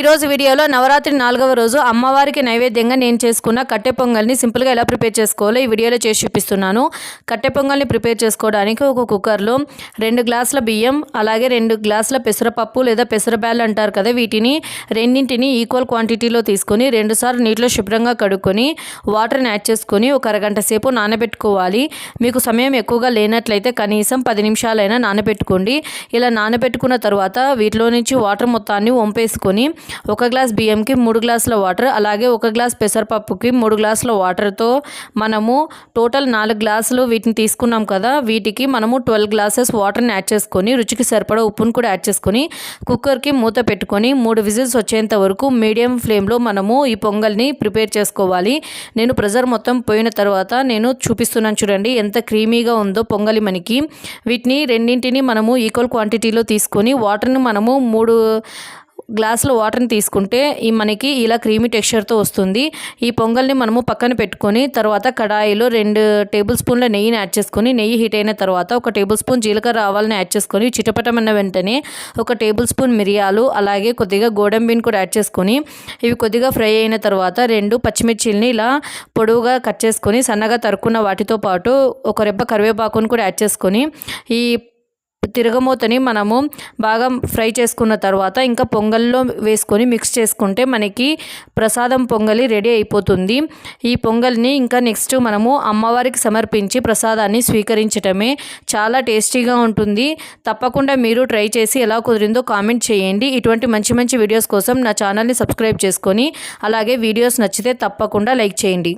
ఈరోజు వీడియోలో నవరాత్రి నాలుగవ రోజు అమ్మవారికి నైవేద్యంగా నేను చేసుకున్న కట్టె పొంగల్ని సింపుల్గా ఎలా ప్రిపేర్ చేసుకోవాలో ఈ వీడియోలో చేసి చూపిస్తున్నాను. కట్టె పొంగల్ని ప్రిపేర్ చేసుకోవడానికి ఒక కుక్కర్లో రెండు గ్లాసుల బియ్యం అలాగే రెండు గ్లాసుల పెసరపప్పు లేదా పెసరబ్యాలు అంటారు కదా వీటిని రెండింటిని ఈక్వల్ క్వాంటిటీలో తీసుకొని రెండుసార్లు నీటిలో శుభ్రంగా కడుక్కొని వాటర్ని యాడ్ చేసుకొని ఒక అరగంట సేపు నానబెట్టుకోవాలి. మీకు సమయం ఎక్కువగా లేనట్లయితే కనీసం పది నిమిషాలైనా నానబెట్టుకోండి. ఇలా నానబెట్టుకున్న తర్వాత వీటిలో నుంచి వాటర్ మొత్తాన్ని వంపేసుకొని ఒక గ్లాస్ బియ్యంకి మూడు గ్లాసుల వాటర్ అలాగే ఒక గ్లాస్ పెసరపప్పుకి మూడు గ్లాసుల వాటర్తో మనము టోటల్ నాలుగు గ్లాసులు వీటిని తీసుకున్నాం కదా వీటికి మనము ట్వెల్వ్ గ్లాసెస్ వాటర్ని యాడ్ చేసుకొని రుచికి సరిపడా ఉప్పును కూడా యాడ్ చేసుకొని కుక్కర్కి మూత పెట్టుకొని మూడు విజిల్స్ వచ్చేంత వరకు మీడియం ఫ్లేమ్లో మనము ఈ పొంగల్ని ప్రిపేర్ చేసుకోవాలి. నేను ప్రెజర్ మొత్తం పోయిన తర్వాత నేను చూపిస్తున్నాను చూడండి ఎంత క్రీమీగా ఉందో పొంగలి మనకి. వీటిని రెండింటిని మనము ఈక్వల్ క్వాంటిటీలో తీసుకొని వాటర్ని మనము మూడు గ్లాసులో వాటర్ని తీసుకుంటే ఈ మనకి ఇలా క్రీమీ టెక్స్చర్తో వస్తుంది. ఈ పొంగల్ని మనము పక్కన పెట్టుకొని తర్వాత కడాయిలో రెండు టేబుల్ స్పూన్ల నెయ్యిని యాడ్ చేసుకొని నెయ్యి హీట్ అయిన తర్వాత ఒక టేబుల్ స్పూన్ జీలకర్ర ఆవాలని యాడ్ చేసుకొని చిటపటమన్న వెంటనే ఒక టేబుల్ స్పూన్ మిరియాలు అలాగే కొద్దిగా గోడంబిన్ కూడా యాడ్ చేసుకొని ఇవి కొద్దిగా ఫ్రై అయిన తర్వాత రెండు పచ్చిమిర్చిల్ని ఇలా పొడవుగా కట్ చేసుకొని సన్నగా తరుక్కున్న వాటితో పాటు ఒక రెబ్బ కరివేపాకుని కూడా యాడ్ చేసుకొని ఈ తిరగమూతని మనము బాగా ఫ్రై చేసుకున్న తర్వాత ఇంకా పొంగల్లో వేసుకొని మిక్స్ చేసుకుంటే మనకి ప్రసాదం పొంగలి రెడీ అయిపోతుంది. ఈ పొంగల్ని ఇంకా నెక్స్ట్ మనము అమ్మవారికి సమర్పించి ప్రసాదాన్ని స్వీకరించటమే చాలా టేస్టీగా ఉంటుంది. తప్పకుండా మీరు ట్రై చేసి ఎలా కుదిరిందో కామెంట్ చేయండి. ఇటువంటి మంచి మంచి వీడియోస్ కోసం నా ఛానల్ని సబ్స్క్రైబ్ చేసుకొని అలాగే వీడియోస్ నచ్చితే తప్పకుండా లైక్ చేయండి.